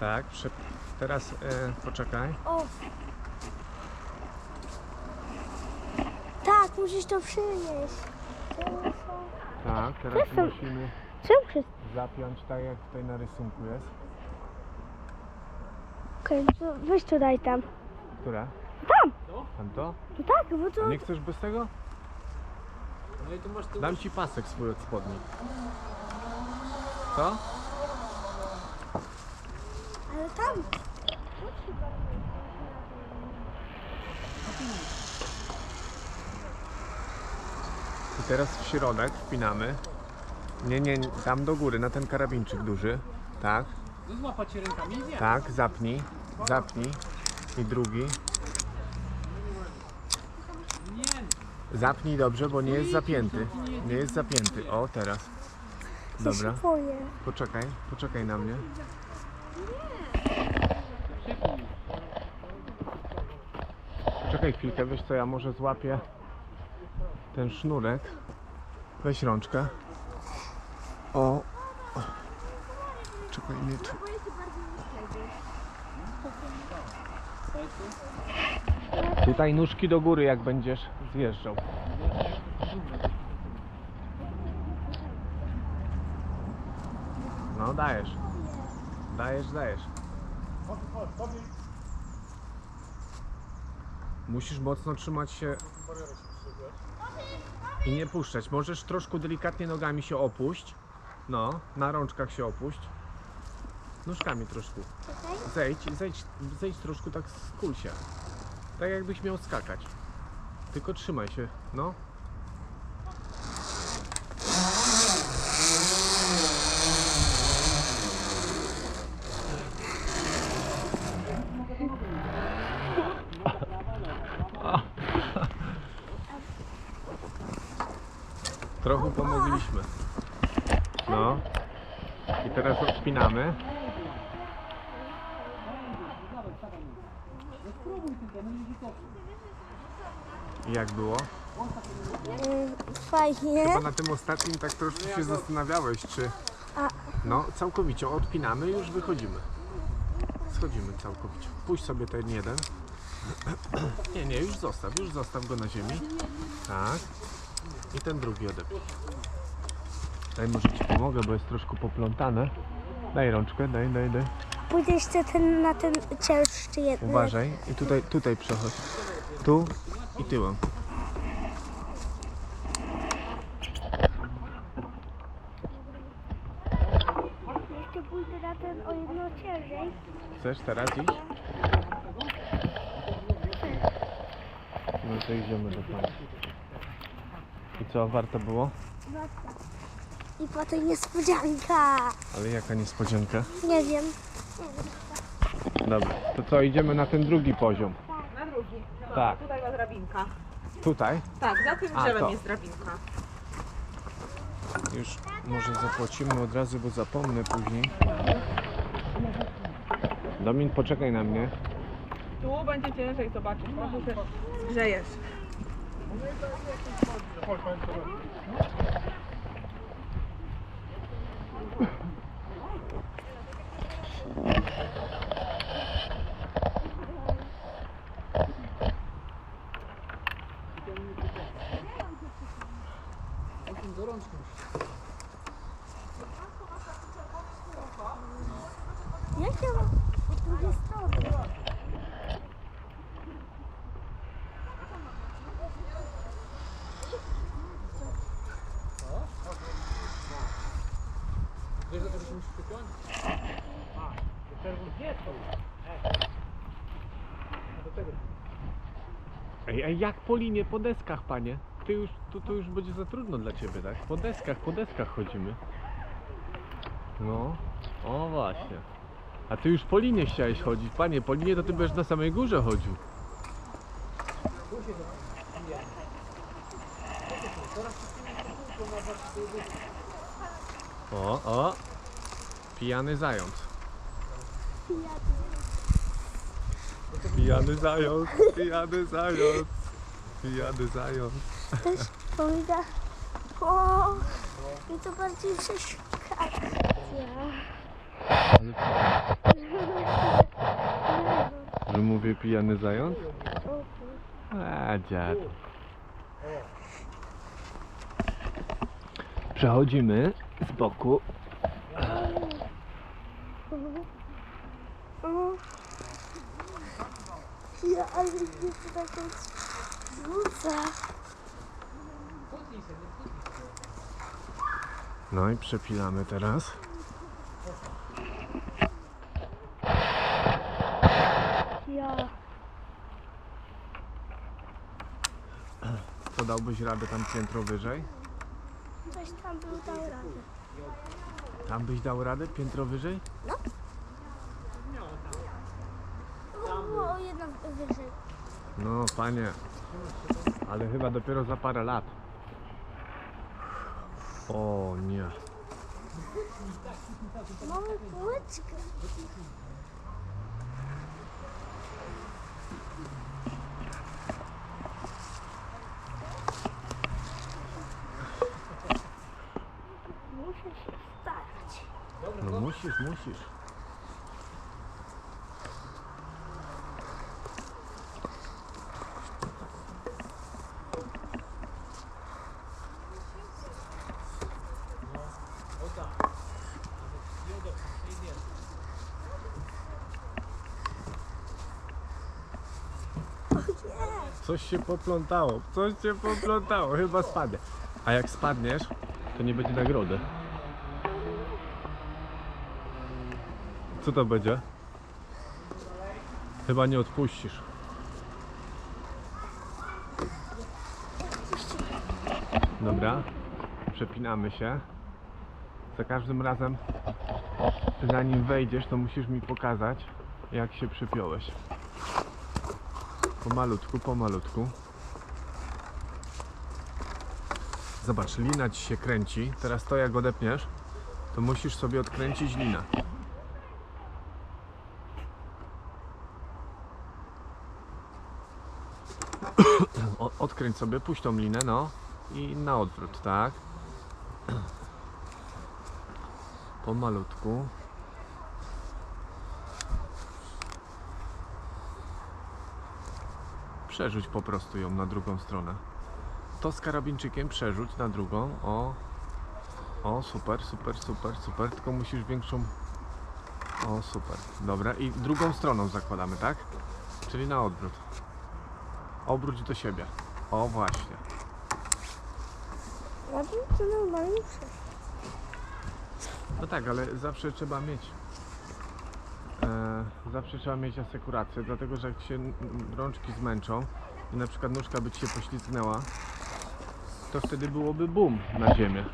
Tak, przy... teraz y, poczekaj. O! Tak, musisz to przynieść. Tak, teraz musimy Czemu zapiąć tak jak tutaj na rysunku jest. Okej, to weź daj tam. Która? Tam! Tamto? No tak, bo to... A nie chcesz bez tego? No i tu masz tu Dam ci pasek swój od spodni. Co? Ale tam! I teraz w środek wpinamy. Nie, nie, nie, tam do góry, na ten karabinczyk duży. Tak, no złapać się rękami i tak, zapnij, zapnij. I drugi. Nie. Zapnij dobrze, bo nie jest zapięty. Nie jest zapięty. O, teraz. Dobra, boję. poczekaj, poczekaj na mnie. Poczekaj chwilkę, wiesz co, ja może złapię ten sznurek. Weź rączkę. O. Czekaj, nie tu. Tutaj nóżki do góry, jak będziesz zjeżdżał. No dajesz. Dajesz, dajesz. Musisz mocno trzymać się i nie puszczać. Możesz troszkę delikatnie nogami się opuść. No, na rączkach się opuść. Nóżkami troszkę. Zejdź, zejdź, zejdź troszkę tak z kulsia. Tak jakbyś miał skakać. Tylko trzymaj się, no. Trochę pomogliśmy. No. I teraz odpinamy. Jak było? Yy, fajnie. Chyba na tym ostatnim tak troszkę się zastanawiałeś, czy... A. No, całkowicie odpinamy i już wychodzimy. Schodzimy całkowicie. Puść sobie ten jeden. Nie, nie, już zostaw, już zostaw go na ziemi. Tak. I ten drugi odepnij. Daj, może Ci pomogę, bo jest troszkę poplątane. Daj rączkę, daj, daj, daj. Pójdę jeszcze ten, na ten cięższy jeden. Uważaj. I tutaj, tutaj przechodź. Tu i tyłem. Jeszcze pójdę na ten o jedno ciężej. Chcesz teraz iść? No to idziemy do pana. I co, warto było? I potem niespodzianka. Ale jaka niespodzianka. Nie wiem. Dobra, to co, idziemy na ten drugi poziom. Na drugi. Tak. Tutaj ma drabinka. Tutaj Tak, za tym A, drzewem to. jest drabinka. już może zapłacimy od razu, bo zapomnę później. Domin, poczekaj na mnie. Tu będzie ciężej, zobaczysz. Trochę się zgrzejesz. A, to. Ej, ej, jak po linie, po deskach, panie? Ty już, tu, to już będzie za trudno dla ciebie, tak? Po deskach, po deskach chodzimy. No, o właśnie. A ty już po linie chciałeś chodzić. Panie, po linie to ty będziesz na samej górze chodził. O, o. Pijany zając. Pijany zając, pijany zając, pijany zając. Też pójdę. O, i to bardziej przeszkadza. Że mówię pijany zając? A, dziad. Przechodzimy z boku. Ja, ale jest taką rzuca. No i przepilamy teraz. Ja. Co dałbyś radę tam piętro wyżej? Coś tam był dał radę. Tam byś dał radę piętro wyżej? Było o jedno wyżej. No panie, ale chyba dopiero za parę lat. O nie. Mamy półeczkę. Muszę się starać. No musisz, musisz. Coś się poplątało, coś się poplątało, chyba spadnie. A jak spadniesz, to nie będzie nagrody. Co to będzie? Chyba nie odpuścisz. Dobra, przepinamy się. Za każdym razem, zanim wejdziesz, to musisz mi pokazać, jak się przypiąłeś. Pomalutku, pomalutku. Zobacz, lina ci się kręci. Teraz to jak odepniesz, to musisz sobie odkręcić linę. Odkręć sobie, puść tą linę, no i na odwrót, tak? Pomalutku. Przerzuć po prostu ją na drugą stronę. To z karabinczykiem przerzuć na drugą. O, o, super, super, super, super. Tylko musisz większą. O, super. Dobra, i drugą stroną zakładamy, tak? Czyli na odwrót. Obróć do siebie. O, właśnie. Ja bym to normalnie przeszło. No tak, ale zawsze trzeba mieć. E, zawsze trzeba mieć asekurację, dlatego że jak się rączki zmęczą i na przykład nóżka by ci się poślizgnęła, to wtedy byłoby bum na ziemię.